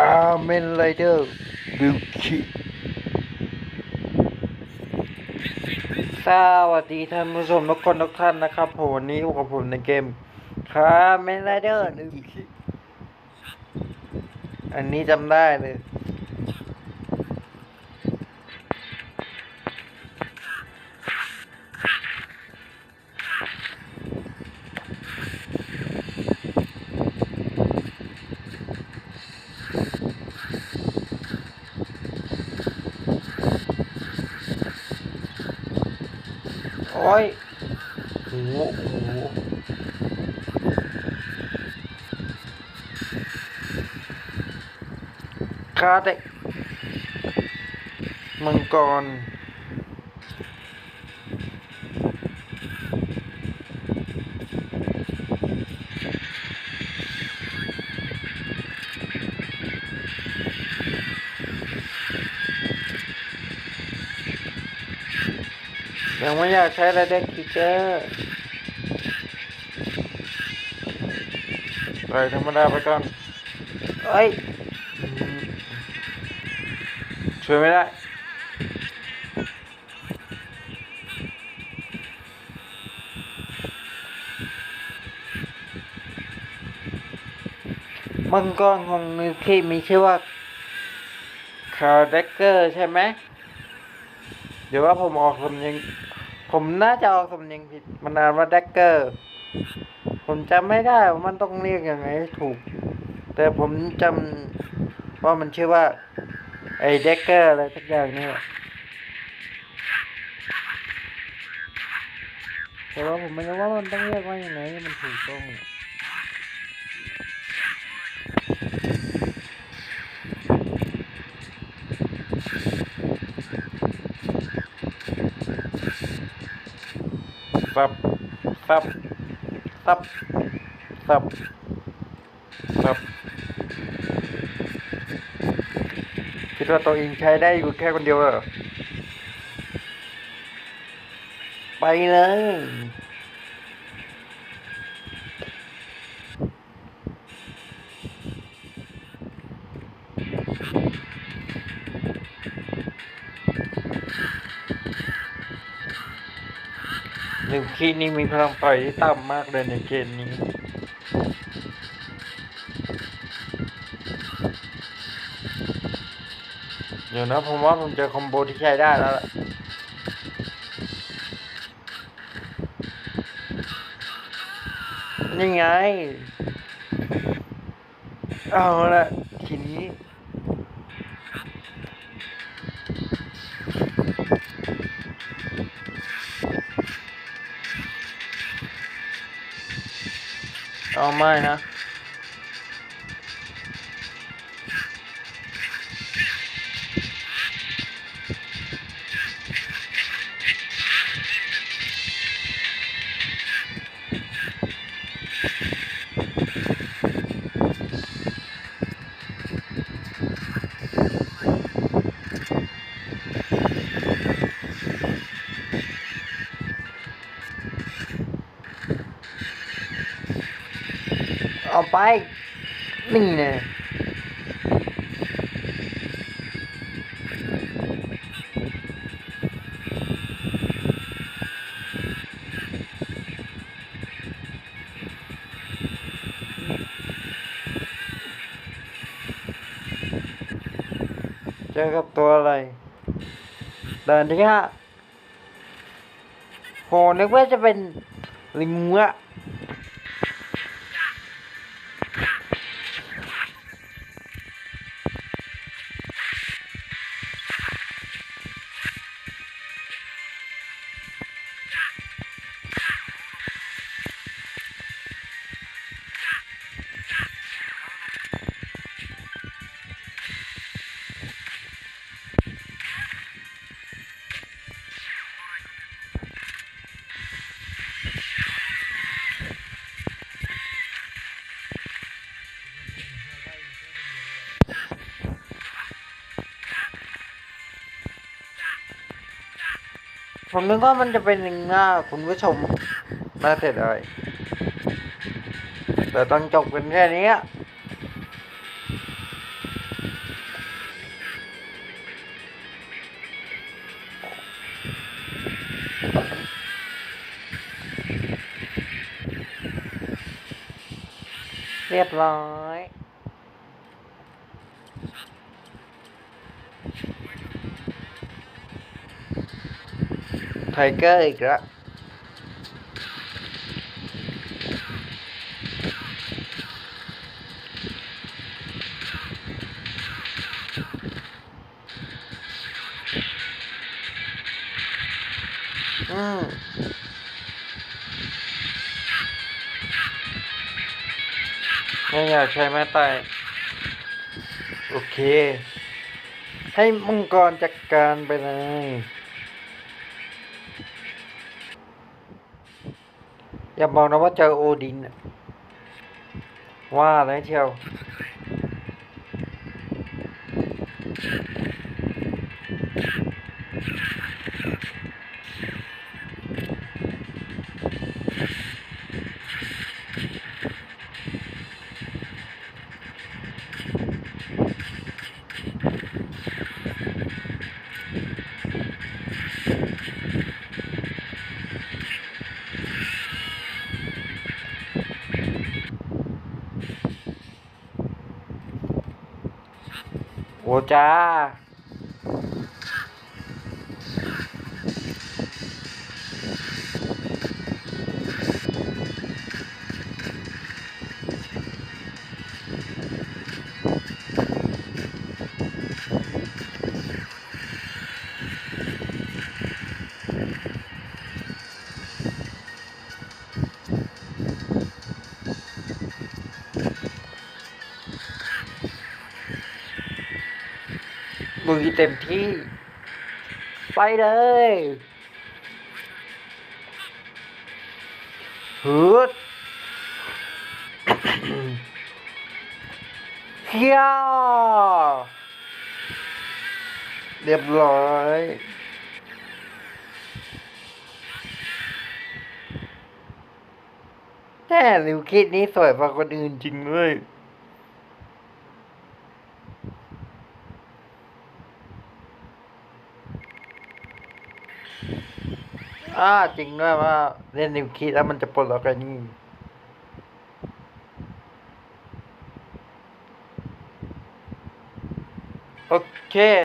าเมนไรเดอร์บิวคิสวัสดีท่านผู้ชมทุกคนทุกท่านนะครับผมวันนี้อยู่กับผมในเกมคาเมนไรเดอร์บิวคิอันนี้จำได้เลย โอ้ยโอ้โหคาเด็กมังกร ยังไม่อยากใช้ระเด็กคีเจอร์ปล่อยธรรมดาไปก่อนเอ้ยอืมช่วยไม่ได้มังกรของนิวคีมีชื่อว่าคาร์เดกเกอร์ใช่ไหม เดี๋ยวว่าผมออกสำเนียง ผมน่าจะออกสำเนียงผิดมันนานว่าแดกเกอร์ ผมจำไม่ได้ว่ามันต้องเรียกยังไงถูก แต่ผมจำว่ามันชื่อว่า ไอ้แดกเกอร์อะไรสักอย่างนี่แหละแต่ว่าผมไม่รู้ว่ามันต้องเรียกว่ายังไงมันถูกต้อง ซับซับซับซับซับคิดว่าตัวเองใช้ได้อยู่แค่คนเดียวเหรอไปเลย ลิวคีนี่มีพลังต่อยที่ต่ำมากเลยในเกมนี้เดี๋ยวนะผมว่าผมเจอคอมโบที่ใช้ได้แล้วล่ะนี่ไง เอาละทีนี้ เอา เอาไป นี่เนี่ยเจอกับตัวอะไรเดินที่ห้าโหนึกว่าจะเป็นลิงอะ ผมนึกว่ามันจะเป็นหน้าคุณผู้ชมน่าเสียดายแต่ต้องจบเป็นแค่นี้เรียบร้อย ไทเกอร์อีกแล้วอืมไม่อยากใช้ไม้ตายโอเค ให้มังกรจัดการไปเลย อย่าบอกนะว่าเจอโอดิน ว่าแล้วเชียว โอ้ ลุยเต็มที่ ไปเลยฮึดเฮียเรียบร้อยแค่ลิวคิดนี้สวยกว่าคนอื่นจริงเลย อ่าจริงด้วยว่าเล่นนิวคิดแล้วมันจะปลดล็อกไอ้นี่โอเค